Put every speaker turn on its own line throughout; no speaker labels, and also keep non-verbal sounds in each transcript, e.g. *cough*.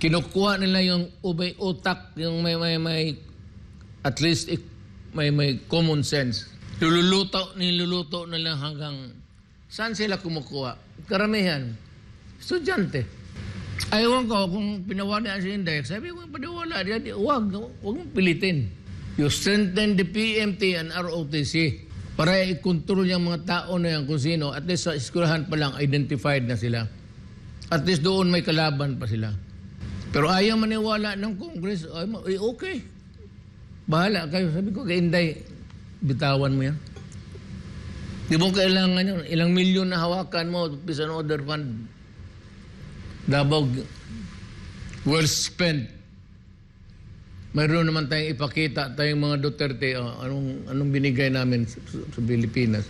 kinukuha nila yung ubay utak, yung may, may, may at least may, may common sense. Niluluto, niluluto nila hanggang saan sila kumukuha? Karamihan, estudyante. Ayaw ko kung pinawala si Index, sabi ko, paniwala, huwag, huwag mong pilitin. You strengthen the PMT and ROTC para i-control yung mga tao na yan kung sino. At least sa eskwelahan pa lang, identified na sila. At least doon may kalaban pa sila. Pero ayaw maniwala ng Congress, ay, ay, okay. Bahala kayo. Sabi ko, kay Inday, bitawan mo yan. Di mo kailangan yun. Ilang milyon na hawakan mo, peace and fund. Davao, well spent. Mayroon naman tayong ipakita tayong mga Duterte, oh, anong, anong binigay namin sa, sa Pilipinas.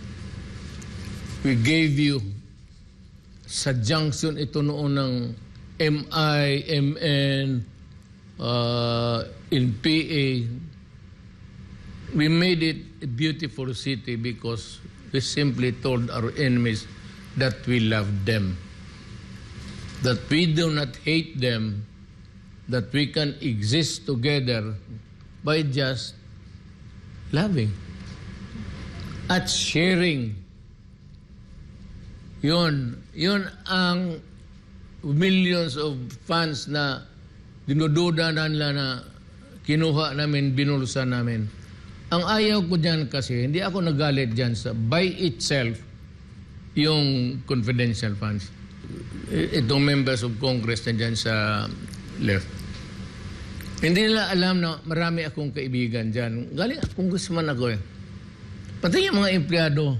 We gave you sa junction ito noon ng MI, MN, uh, in PA. We made it a beautiful city because we simply told our enemies that we love them. That we do not hate them, that we can exist together by just loving at sharing. Yun, yun ang millions of fans na dinududa na nila na kinuha namin, binulusan namin. Ang ayaw ko dyan kasi, hindi ako nagalit dyan sa by itself yung confidential funds. Itong members of Congress na dyan sa left. Hindi nila alam na marami akong kaibigan dyan. Galing congressman ako eh. Pati yung mga empleyado.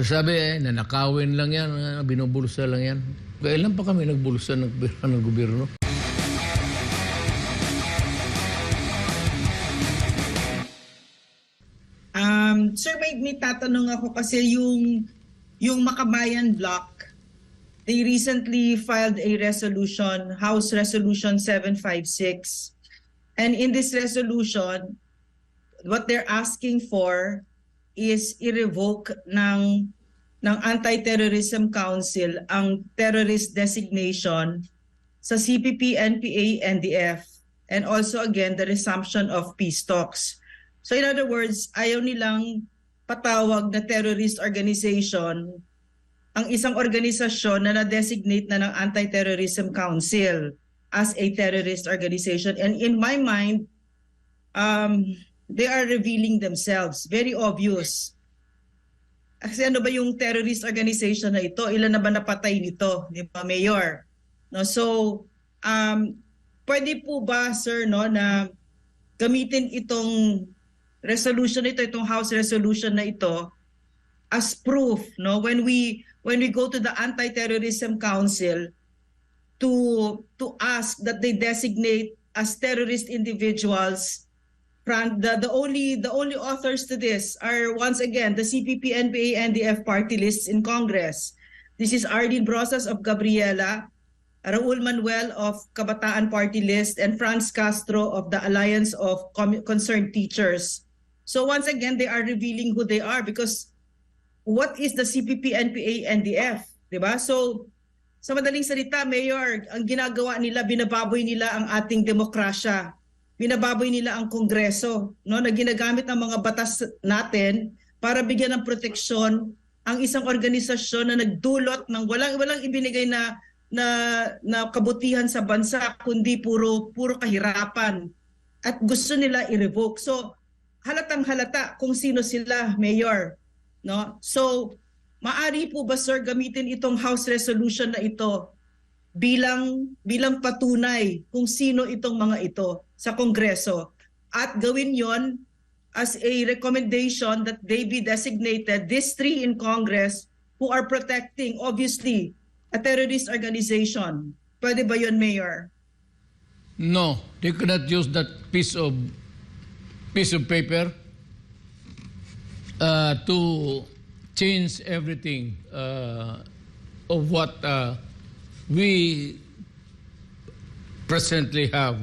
Sabi eh, nanakawin lang yan, binubulsa lang yan. Kailan pa kami nagbulsa ng, ng gobyerno?
Um, sir, may, may tatanong ako kasi yung, yung Makabayan Block, they recently filed a resolution, House Resolution 756. And in this resolution, what they're asking for is i-revoke ng, ng Anti-Terrorism Council ang terrorist designation sa CPP, NPA, NDF, and also again the resumption of peace talks. So in other words, ayaw nilang patawag na terrorist organization ang isang organisasyon na na-designate na ng Anti-Terrorism Council as a terrorist organization. And in my mind, um, they are revealing themselves. Very obvious. Kasi ano ba yung terrorist organization na ito? Ilan na ba napatay nito? Di ba, Mayor? No, so, um, pwede po ba, sir, no, na gamitin itong resolution ito, itong House resolution na ito, as proof, no, when we when we go to the Anti-Terrorism Council to to ask that they designate as terrorist individuals the, the only the only authors to this are once again the CPP, NPA, NDF party lists in Congress. This is Ardin Brosas of Gabriela, Raul Manuel of Kabataan Party List, and Franz Castro of the Alliance of Com- Concerned Teachers. So once again, they are revealing who they are because what is the CPP, NPA, NDF? Diba? So sa madaling salita, Mayor, ang ginagawa nila, binababoy nila ang ating demokrasya. Binababoy nila ang Kongreso, no, na ginagamit ang mga batas natin para bigyan ng proteksyon ang isang organisasyon na nagdulot ng walang walang ibinigay na na na kabutihan sa bansa kundi puro puro kahirapan at gusto nila i-revoke. So halatang halata kung sino sila, Mayor, no? So Maari po ba sir gamitin itong House resolution na ito bilang bilang patunay kung sino itong mga ito sa Kongreso at gawin yon as a recommendation that they be designated these three in Congress who are protecting obviously a terrorist organization. Pwede ba yon Mayor?
No, they cannot use that piece of piece of paper uh, to change everything uh, of what uh, we presently have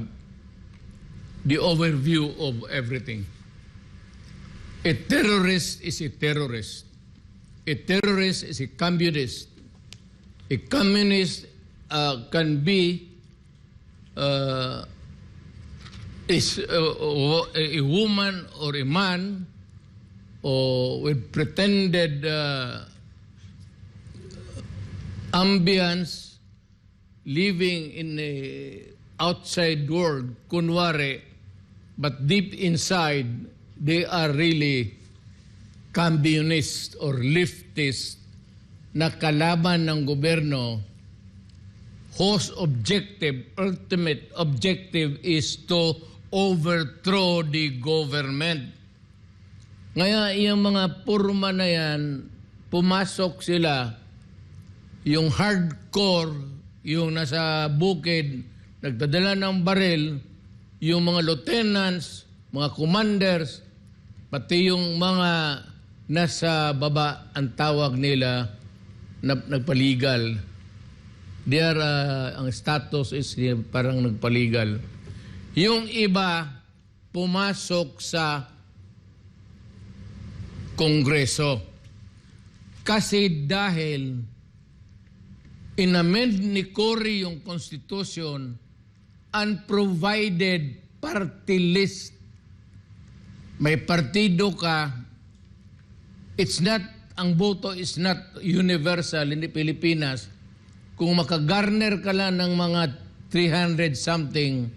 the overview of everything. A terrorist is a terrorist. A terrorist is a communist. A communist uh, can be uh, is uh, a woman or a man or with pretended uh, ambience living in a outside world, kunwari, but deep inside, they are really communist or leftist na kalaban ng gobyerno whose objective, ultimate objective is to overthrow the government. Ngayon, yung mga purma na yan, pumasok sila, yung hardcore, yung nasa bukid, nagdadala ng baril, yung mga lieutenants, mga commanders, pati yung mga nasa baba, ang tawag nila, na, nagpaligal. They uh, ang status is uh, parang nagpaligal. Yung iba, pumasok sa Kongreso. Kasi dahil inamend ni Cory yung Constitution unprovided party list. May partido ka, it's not, ang boto is not universal in the Pilipinas. Kung makagarner ka lang ng mga 300 something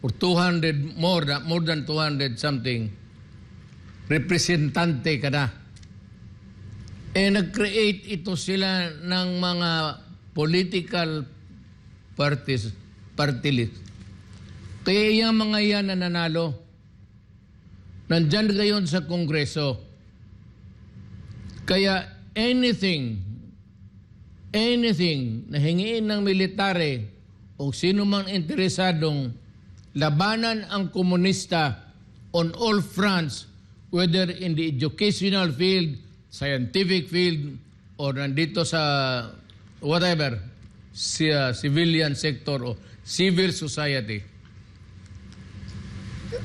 or 200 more, more than 200 something, representante ka na. Eh, nag-create ito sila ng mga political parties, party list. Kaya yung mga yan na nanalo, nandyan ngayon sa Kongreso. Kaya anything, anything na hingiin ng military o sino mang interesadong labanan ang komunista on all fronts, whether in the educational field, scientific field, or nandito sa whatever, uh, civilian sector o civil society.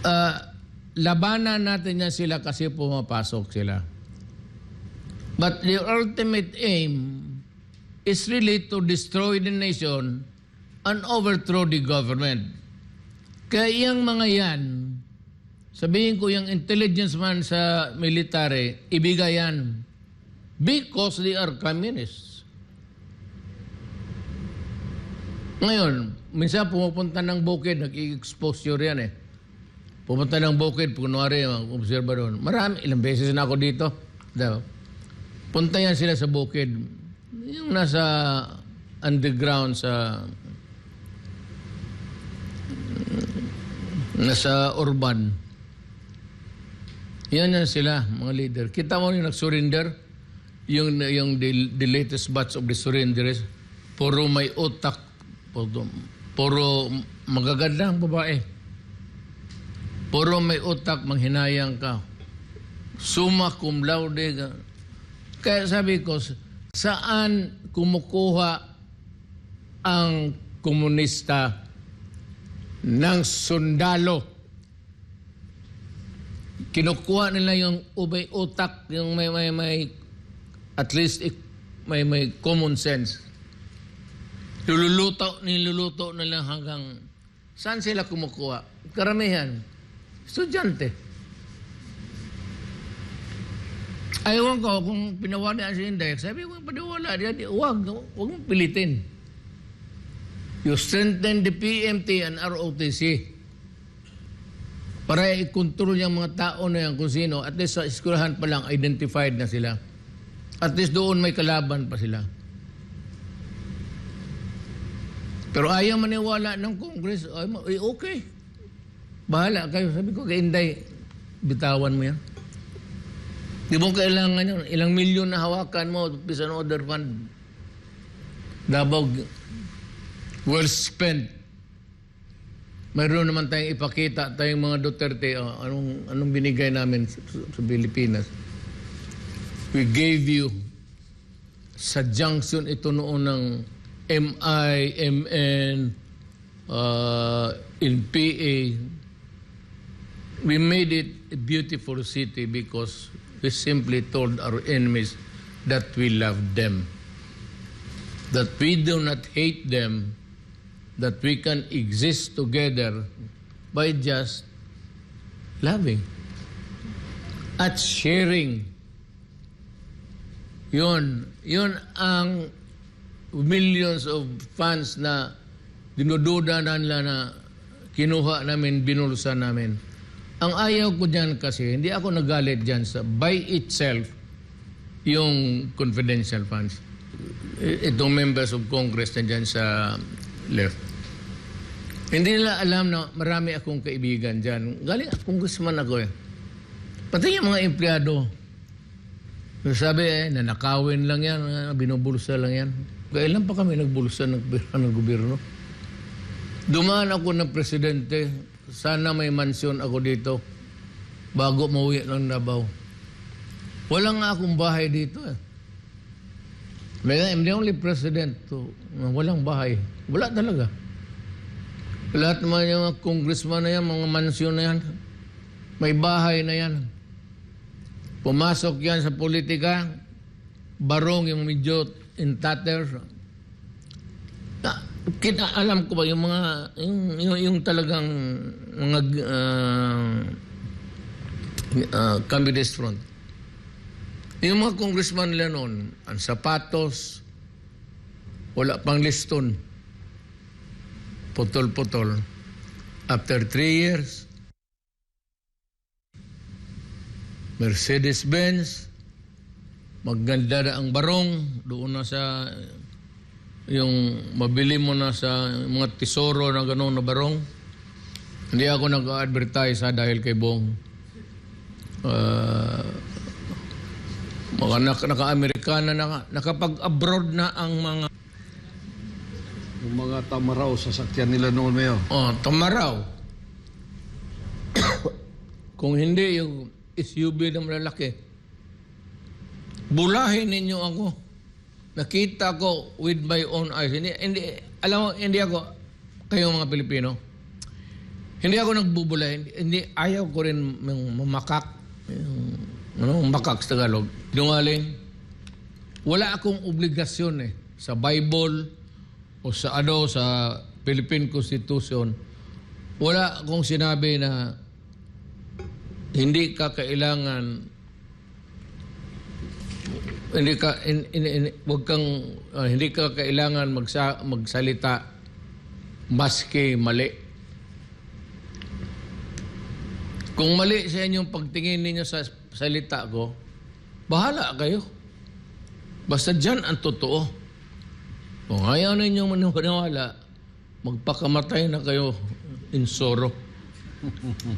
Uh, labanan natin yan sila kasi pumapasok sila. But the ultimate aim is really to destroy the nation and overthrow the government. Kaya yung mga yan, sabihin ko yung intelligence man sa military, ibigay yan because they are communists. Ngayon, minsan pumupunta ng bukid, nag-exposure yan eh. Pumunta ng bukid, kunwari, observa doon. Marami, ilang beses na ako dito. Daw. Punta yan sila sa bukid. Yung nasa underground sa nasa urban. Yan yan sila, mga leader. Kita mo yung nag-surrender, yung, yung the, the latest batch of the surrenderers, puro may utak, puro, puro magagandang babae. Puro may utak, manghinayang ka. Summa cum laude. ka. Kaya sabi ko, saan kumukuha ang komunista ng sundalo? Kinukuha nila yung ubay utak, yung may, may, may at least may, may common sense. Lululuto, niluluto nila hanggang saan sila kumukuha? Karamihan, estudyante. Ayaw ko kung pinawala si Inday, sabi ko, paniwala, huwag, huwag mong pilitin. You strengthen the PMT and ROTC para i-control yung mga tao na yan kung sino. At least sa eskwelahan pa lang, identified na sila. At least doon may kalaban pa sila. Pero ayaw maniwala ng Congress, ay, eh, okay. Bahala kayo. Sabi ko kay Inday, bitawan mo yan. Di mo kailangan yun. Ilang milyon na hawakan mo, peace and order fund. Davao, well spent. Mayroon naman tayong ipakita tayong mga Duterte, oh, anong, anong binigay namin sa, sa Pilipinas. We gave you sa junction ito noon ng MI, MN, uh, in PA, we made it a beautiful city because we simply told our enemies that we love them. That we do not hate them, that we can exist together by just loving at sharing. Yun, yun ang millions of fans na dinududa na nila na kinuha namin, binulsa namin. Ang ayaw ko dyan kasi, hindi ako nagalit dyan sa by itself yung confidential funds. Itong members of Congress na dyan sa left. Hindi nila alam na marami akong kaibigan dyan. Galing congressman ako eh. Pati yung mga empleyado. Sabi eh, nanakawin lang yan, binubulsa lang yan. Kailan pa kami nagbulsa ng, ng gobyerno? Dumaan ako ng presidente, sana may mansyon ako dito bago mauwi ng Davao. Wala nga akong bahay dito eh. I'm the only president to walang bahay. Wala talaga. Lahat naman yung mga congressman na yan, mga mansyon na yan, may bahay na yan. Pumasok yan sa politika, barong yung medyo in tatters. Kita, alam ko ba yung mga, yung, yung, yung talagang mga uh, uh, front. Yung mga congressman nila noon, ang sapatos, wala pang liston. Putol-putol. After three years, Mercedes-Benz, maganda na ang barong, doon na sa yung mabili mo na sa mga tesoro na gano'n na barong. Hindi ako nag-advertise ha, dahil kay Bong. Ah, mga nak naka-Amerikana na nakapag-abroad na ang mga
Yung mga tamaraw sa sakyan nila noon mayo.
oh, tamaraw. *coughs* Kung hindi yung SUV na malalaki, bulahin ninyo ako. Nakita ko with my own eyes. Hindi, hindi, alam mo, hindi ako, kayong mga Pilipino, hindi ako nagbubula. Hindi, hindi ayaw ko rin yung mamakak. Yung, ano, makak sa Tagalog. Dungaling. Wala akong obligasyon eh. Sa Bible o sa ano, sa Philippine Constitution. Wala akong sinabi na hindi ka kailangan hindi ka in, in, in, wag kang uh, hindi ka kailangan magsa, magsalita maski mali. Kung mali sa inyong pagtingin ninyo sa salita ko, bahala kayo. Basta dyan ang totoo. Kung ayaw ninyong maniwala, magpakamatay na kayo in sorrow.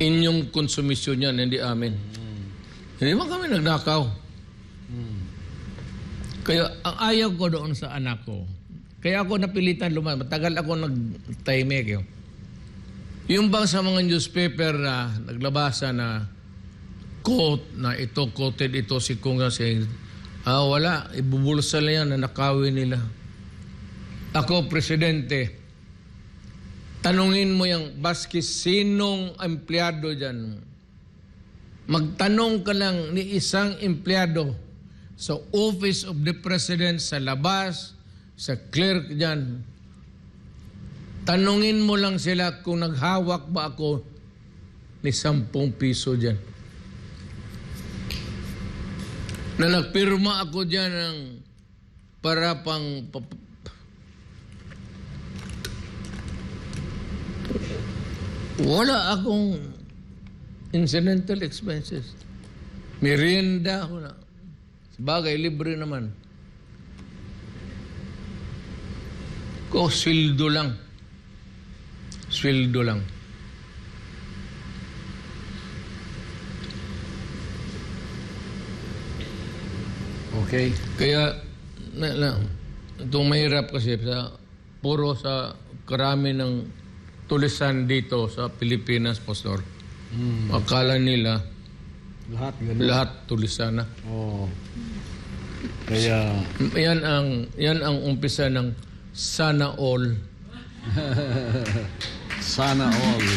Inyong konsumisyon yan, hindi amin. Hindi man kami nagnakaw. Kaya ang ayaw ko doon sa anak ko, kaya ako napilitan lumas. Matagal ako nag-time Yung bang sa mga newspaper na naglabasa na quote na ito, quoted ito si Kunga saying, ah wala, ibubulsa lang yan na nakawin nila. Ako, presidente, tanungin mo yung baski sinong empleyado dyan. Magtanong ka lang ni isang empleyado sa Office of the President, sa labas, sa clerk dyan. Tanungin mo lang sila kung naghawak ba ako ni 10 piso dyan. Na nagpirma ako dyan ng para pang pa- wala akong incidental expenses. Merienda ako na. Bagay, libre naman. Ko, sweldo lang. Sweldo lang.
Okay.
Kaya, na, na, itong mahirap kasi sa puro sa karami ng tulisan dito sa Pilipinas, Pastor. Akala nila
Lahat ganun.
lahat tulisan na.
Oo. Kaya,
Yan ang yan ang umpisa ng sana all. *laughs*
sana all.